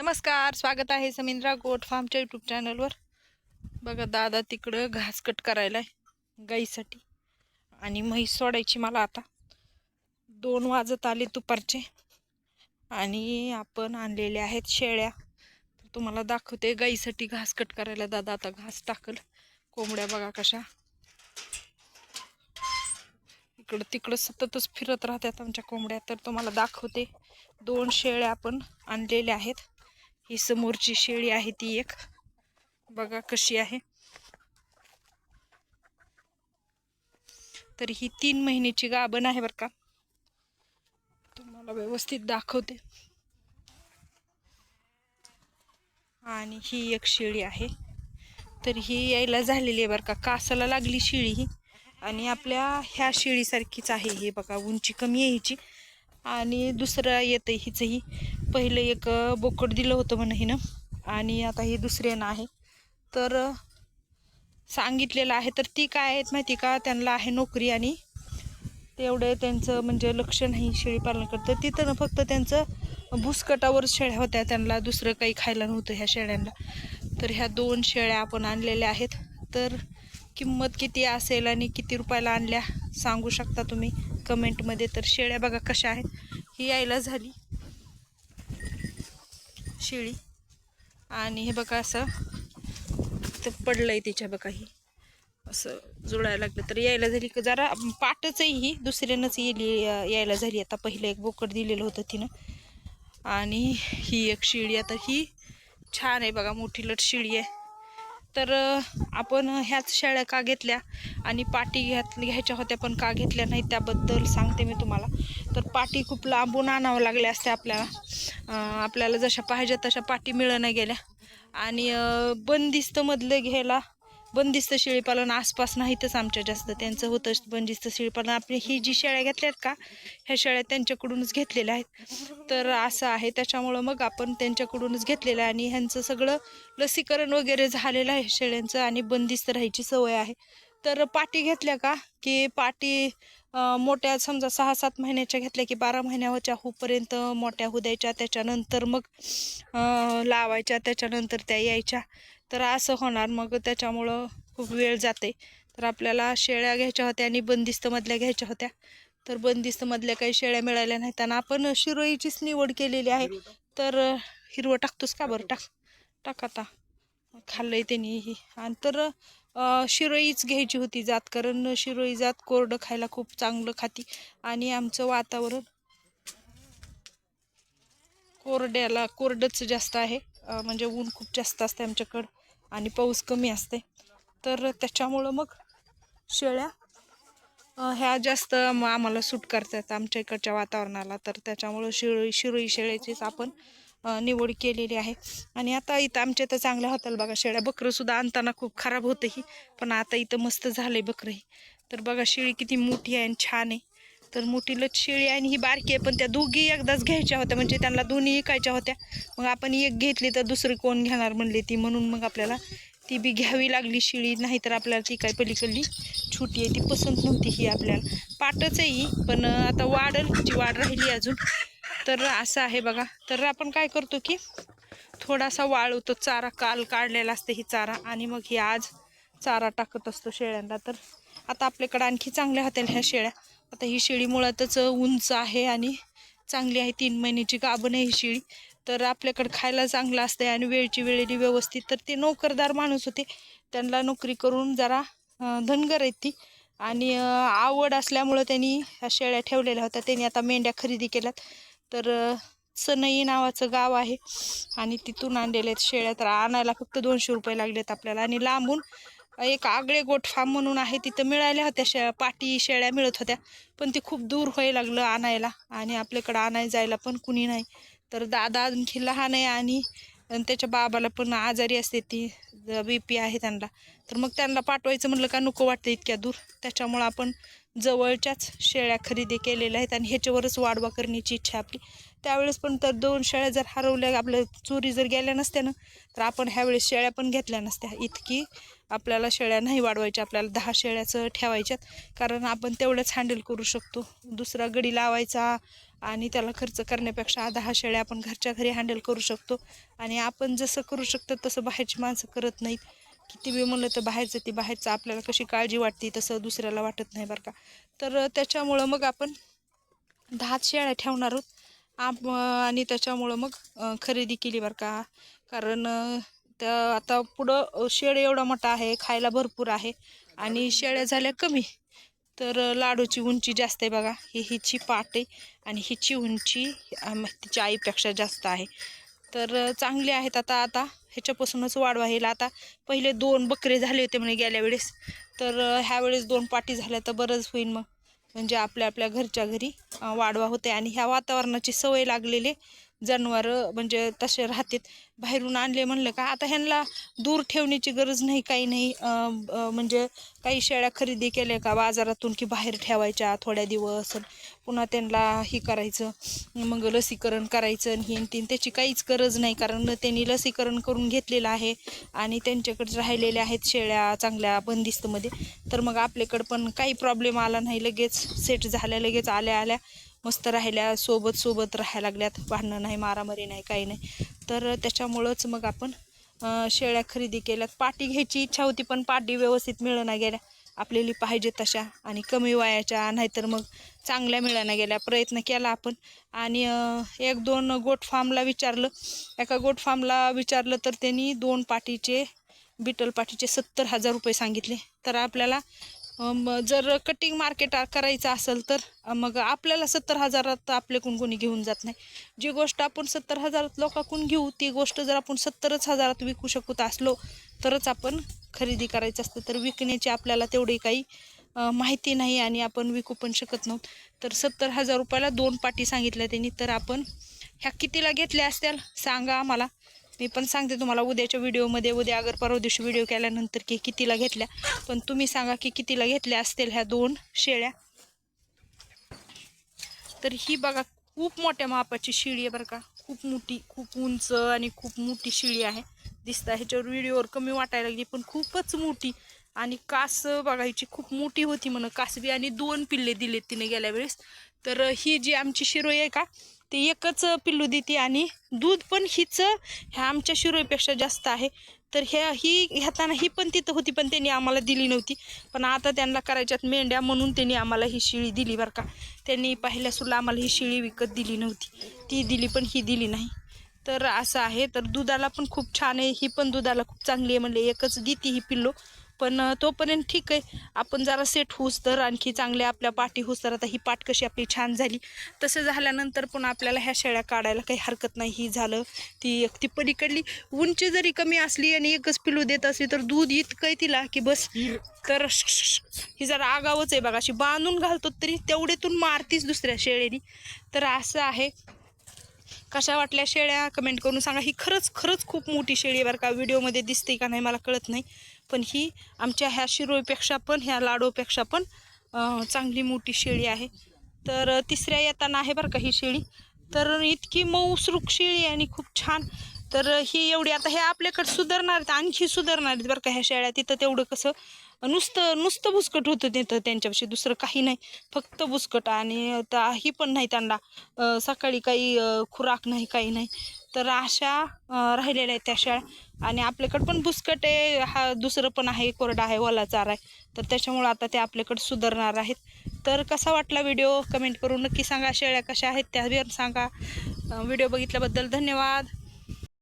नमस्कार स्वागत आहे समिंद्रा गोट फार्मच्या यूट्यूब चॅनलवर बघा दादा तिकडं घास कट करायला आहे गाईसाठी आणि म्हैस सोडायची मला आता. दोन वाजत आले दुपारचे आणि आपण आणलेले आहेत शेळ्या. तर तुम्हाला दाखवते गाईसाठी घास कट करायला. दादा आता घास टाकल. कोंबड्या बघा कशा. इकडं तिकडं सततच फिरत राहतात आमच्या कोंबड्या. तर तुम्हाला दाखवते. दोन शेळ्या आपण आणलेल्या आहेत. ही समोरची शेळी आहे ती एक. बघा कशी आहे. तर ही तीन महिन्याची गाभण आहे बरं का. तुम्हाला व्यवस्थित दाखवते. आणि ही एक शेळी आहे. तर ही यायला झालेली आहे बरं का. कासाला लागली शेळी ही. आणि आपल्या ह्या शेळीसारखीच आहे हे. बघा उंची कमी यायची आणि दुसरं येतं हिचंही. पहिलं एक बोकड दिलं होतं म्हणा हिनं. आणि आता हे दुसऱ्यानं आहे. तर सांगितलेलं आहे. तर ती काय आहेत माहिती का? त्यांना आहे नोकरी आणि तेवढं त्यांचं म्हणजे लक्ष नाही शेळीपालन करतं. तिथं ना फक्त त्यांचं भुसकटावर शेळ्या होत्या. त्यांना दुसरं काही खायला नव्हतं ह्या शेळ्यांना. तर ह्या दोन शेळ्या आपण आणलेल्या आहेत. तर किंमत किती असेल आणि किती रुपयाला आणल्या सांगू शकता तुम्ही? कमेंटमध्ये तर शेळ्या बघा कशा आहेत. ही यायला झाली. शेळी. आणि हे बघा असं तर पडलं आहे तिच्या बघा ही. असं जुळायला लागलं तर यायला झाली. जरा पाटच आहे ही दुसऱ्यानंच येली यायला झाली. आता पहिलं एक बोकड दिलेलं होतं तिनं. आणि ही एक शिळी. आता ही छान आहे बघा मोठी लट शिळी आहे. तर आपण ह्याच शेळ्या का घेतल्या आणि पाटी घ्यात घ्यायच्या होत्या पण का घेतल्या नाही त्याबद्दल सांगते मी तुम्हाला. तर पाटी खूप लांबून आणावं लागल्या असत्या आपल्याला. आपल्याला जशा पाहिजे तशा पाटी मिळणं गेल्या. आणि बंदिस्तमधलं घ्यायला बंदिस्त शेळीपालन आसपास नाहीतच आमच्या जास्त. त्यांचं होतं बंदिस्त शेळीपालन. आपली ही जी शेळ्या घेतल्यात का ह्या शेळ्या त्यांच्याकडूनच घेतलेल्या आहेत. तर असं आहे. त्याच्यामुळं मग आपण त्यांच्याकडूनच घेतलेलं आहे. आणि ह्यांचं सगळं लसीकरण वगैरे झालेलं आहे शेळ्यांचं आणि बंदिस्त राहायची सवय आहे. तर पाटी घेतल्या का की पाटी मोठ्या समजा सहा सात महिन्याच्या घेतल्या की बारा महिन्याच्या होपर्यंत मोठ्या होऊ द्यायच्या. त्याच्यानंतर मग लावायच्या. त्याच्यानंतर त्या यायच्या. तर असं होणार. मग त्याच्यामुळं खूप वेळ जाते. तर आपल्याला शेळ्या घ्यायच्या होत्या आणि बंदिस्तमधल्या घ्यायच्या होत्या. तर बंदिस्तमधल्या काही शेळ्या मिळाल्या नाहीत. आणि आपण शिरोईचीच निवड केलेली आहे. तर हिरवं टाकतोस का बरं? टाक. टाक आता. खाल्लंय त्यांनी ही. आणि तर शिरोईच घ्यायची होती जात. कारण शिरोई जात कोरडं खायला खूप चांगलं खाती. आणि आमचं वातावरण कोरड्याला कोरडंच जास्त आहे. म्हणजे ऊन खूप जास्त असते आमच्याकडं. आणि पाऊस कमी असते तर त्याच्यामुळं मग शेळ्या ह्या जास्त आम्हाला सूट करतात आमच्या इकडच्या वातावरणाला. तर त्याच्यामुळं शिरोई शिरोई शेळ्याचीच आपण निवड केलेली आहे. आणि आता इथं आमच्या इथं चांगल्या होतं बघा शेळ्या बकरंसुद्धा आणताना खूप खराब होतं ही. पण आता इथं मस्त झालं आहे बकरं ही. तर बघा शेळी किती मोठी आहे आणि छान आहे. तर मोठी लच शेळी आणि ही बारकी आहे पण त्या दोघी एकदाच घ्यायच्या होत्या. म्हणजे त्यांना दोन्ही विकायच्या होत्या. मग आपण एक घेतली तर दुसरी कोण घेणार म्हणली ती. म्हणून मग आपल्याला ती बी घ्यावी लागली शिळी. नाहीतर आपल्याला ती काय पलीकडली छोटी आहे ती पसंत नव्हती ही आपल्याला. पाटच आहे ही पण आता वाढल तिची वाढ राहिली अजून. तर असं आहे बघा. तर आपण काय करतो की थोडासा वाळवतो चारा काल काढलेला असते ही चारा आणि मग ही आज चारा टाकत असतो शेळ्यांना. तर आता आपल्याकडं आणखी चांगल्या होत्या ह्या शेळ्या. आता ही शेळी मुळातच उंच आहे आणि चांगली आहे. तीन महिन्याची गाभण आहे ही शेळी. तर आपल्याकडं खायला चांगलं असतं आणि वेळची वेळेने व्यवस्थित. तर ते नोकरदार माणूस होते. त्यांना नोकरी करून जरा धनगर आहेत ती. आणि आवड असल्यामुळं त्यांनी ह्या शेळ्या ठेवलेल्या होत्या. त्यांनी आता मेंढ्या खरेदी केल्यात. तर सनई नावाचं गाव आहे. आणि तिथून आणलेले आहेत शेळ्या. तर आणायला फक्त दोनशे रुपये लागलेत आपल्याला. आणि लांबून एक आगळे गोट फार्म म्हणून आहे. तिथं मिळाल्या होत्या शे पाटी शेळ्या मिळत होत्या. पण ते खूप दूर व्हायला लागलं आणायला. आणि आपल्याकडं आणायला जायला पण कुणी नाही. तर दादा आणखी लहान आहे आणि त्याच्या बाबाला पण आजारी असते. ती बी पी आहे त्यांना. तर मग त्यांना पाठवायचं म्हटलं का नको वाटतं इतक्या दूर. त्याच्यामुळं आपण जवळच्याच शेळ्या खरेदी केलेल्या आहेत आणि ह्याच्यावरच वाढवा करण्याची इच्छा आपली. त्यावेळेस पण तर दोन शेळ्या जर हरवल्या आपल्या चोरी जर गेल्या नसत्या ना तर आपण ह्यावेळेस शेळ्या पण घेतल्या नसत्या. इतकी आपल्याला शेळ्या नाही वाढवायच्या आपल्याला दहा शेळ्याचं ठेवायच्यात. कारण आपण तेवढंच हँडल करू शकतो. दुसरा गडी लावायचा आणि त्याला खर्च करण्यापेक्षा दहा शेळ्या आपण घरच्या घरी हँडल करू शकतो. आणि आपण जसं करू शकतो तसं बाहेरची माणसं करत नाहीत. किती बी म्हणलं तर बाहेरचं ती बाहेरचं आपल्याला कशी काळजी वाटते तसं दुसऱ्याला वाटत नाही बरं का. तर त्याच्यामुळं मग आपण दहाच शेळ्या ठेवणार आहोत. आप आणि त्याच्यामुळं मग खरेदी केली बरं का. कारण तर त्या आता पुढं शेळ एवढा मोठा आहे खायला भरपूर आहे आणि शेळ्या झाल्या कमी. तर लाडूची उंची जास्त आहे बघा. ही हिची पाट आहे आणि हिची उंची तिच्या आईपेक्षा जास्त आहे. तर चांगले आहेत आता आता ह्याच्यापासूनच वाढवा येईल आता पहिले दोन बकरे झाले होते म्हणे गेल्या वेळेस. तर ह्यावेळेस ह्या वेळेस दोन पाटी झाल्या तर बरंच होईल मग. म्हणजे आपल्या आपल्या घरच्या घरी वाढवा होते आणि ह्या वातावरणाची सवय लागलेली जनावरं म्हणजे तसे राहतात. बाहेरून आणले म्हणलं का आता ह्यांना दूर ठेवण्याची गरज नाही काही नाही. म्हणजे काही शेळ्या खरेदी केल्या का बाजारातून की बाहेर ठेवायच्या थोड्या दिवस पुन्हा त्यांना हे करायचं मग लसीकरण करायचं हे तीन त्याची काहीच गरज नाही कारण त्यांनी लसीकरण करून घेतलेलं आहे आणि त्यांच्याकडे राहिलेल्या आहेत शेळ्या चांगल्या बंदिस्तमध्ये. तर मग आपल्याकडं पण काही प्रॉब्लेम आला नाही लगेच सेट झाल्या लगेच आल्या आल्या. मस्त राहिल्या सोबत सोबत राहायला लागल्यात. भांडणं नाही मारामारी नाही काही नाही. तर त्याच्यामुळंच मग आपण शेळ्या खरेदी केल्यात. पाटी घ्यायची इच्छा होती पण पाटी व्यवस्थित मिळना गेल्या. आपल्याला पाहिजे तशा आणि कमी वयाच्या नाहीतर मग चांगल्या मिळायला गेल्या. प्रयत्न केला आपण. आणि एक दोन गोट फार्मला विचारलं. एका गोट फार्मला विचारलं तर त्यांनी दोन पाटीचे बिटल पाटीचे सत्तर हजार रुपये सांगितले. तर आपल्याला जर कटिंग मार्केट करायचं असेल तर मग आपल्याला सत्तर हजारात आपल्याकडून कोणी घेऊन जात नाही. जी गोष्ट आपण सत्तर हजारात लोकांकडून घेऊ ती गोष्ट जर आपण सत्तरच हजारात विकू शकत असलो तरच आपण खरेदी करायचं असतं. तर विकण्याची आपल्याला तेवढी काही माहिती नाही आणि आपण विकू पण शकत नव्हतो. तर सत्तर हजार रुपयाला दोन पाटी सांगितल्या त्यांनी तर आपण ह्या कितीला घेतल्या असत्याल सांगा आम्हाला. मी पण सांगते तुम्हाला उद्याच्या व्हिडिओमध्ये उद्या अगर परवा दिवशी व्हिडिओ केल्यानंतर की कितीला घेतल्या पण तुम्ही सांगा की कितीला घेतल्या असतील ह्या दोन शेळ्या? तर ही बघा खूप मोठ्या मापाची शिळी आहे बरं का. खूप मोठी खूप उंच आणि खूप मोठी शिळी आहे. दिसतं ह्याच्यावर व्हिडिओवर कमी वाटायला लागली पण खूपच मोठी. आणि कास बघायची खूप मोठी होती म्हण कासबी आणि दोन पिल्ले दिलेत तिने गेल्या वेळेस. तर ही जी आमची शिरोई आहे का ते एकच पिल्लू देते आणि दूध पण हिच ह्या आमच्या शिरोईपेक्षा जास्त आहे. तर ह्या ही ह्याताना ही पण तिथं होती पण त्यांनी आम्हाला दिली नव्हती. पण आता त्यांना करायच्यात मेंढ्या म्हणून त्यांनी आम्हाला ही शिळी दिली बरं का. त्यांनी पहिल्यासुद्धा आम्हाला ही शिळी विकत दिली नव्हती. ती दिली पण ही दिली नाही. तर असं आहे. तर दुधाला पण खूप छान आहे. ही पण दुधाला खूप चांगली आहे म्हणले. एकच देते ही पिल्लो. पण तोपर्यंत ठीक आहे. आपण जरा सेट होऊस तर आणखी चांगल्या आपल्या पाठी होऊस तर. आता ही पाठ कशी आपली छान झाली. तसं झाल्यानंतर पण आपल्याला ह्या शेळ्या काढायला काही हरकत नाही. ही झालं ती एक ती पलीकडली. उंची जरी कमी असली आणि एकच पिलू देत असली तर दूध इतकं आहे तिला की बस. तर ही जरा आगावच आहे बघा. अशी बांधून घालतो तरी तेवढेतून मारतीच दुसऱ्या शेळेनी तर असं आहे. कशा वाटल्या शेळ्या? कमेंट करून सांगा. ही खरंच खरंच खूप मोठी शेळी आहे बरं का. व्हिडिओमध्ये दिसते का नाही मला कळत नाही. पण ही आमच्या ह्या शिरोईपेक्षा पण ह्या लाडोपेक्षा पण चांगली मोठी शेळी आहे. तर तिसऱ्या येताना आहे बरं का ही शेळी. तर इतकी मऊसरूक शेळी आणि खूप छान. तर ही एवढी आता हे आपल्याकडे सुधारणार आहेत आणखी सुधारणार आहेत बरं का ह्या शेळ्या. तिथं तेवढं कसं नुसतं नुसतं बुसकट होतं तिथं त्यांच्यापाशी दुसरं काही नाही. फक्त बुसकट आणि आता ही पण नाही त्यांना सकाळी काही खुराक नाही काही नाही. तर अशा राहिलेल्या आहेत त्या शाळा. आणि आपल्याकडं पण बुसकट आहे हा दुसरं पण आहे कोरडा आहे ओला चारा आहे. तर त्याच्यामुळं आता ते आपल्याकडे सुधारणार आहेत. तर कसा वाटला व्हिडिओ? कमेंट करून नक्की सांगा. शेळ्या कशा आहेत त्या सांगा. व्हिडिओ बघितल्याबद्दल धन्यवाद.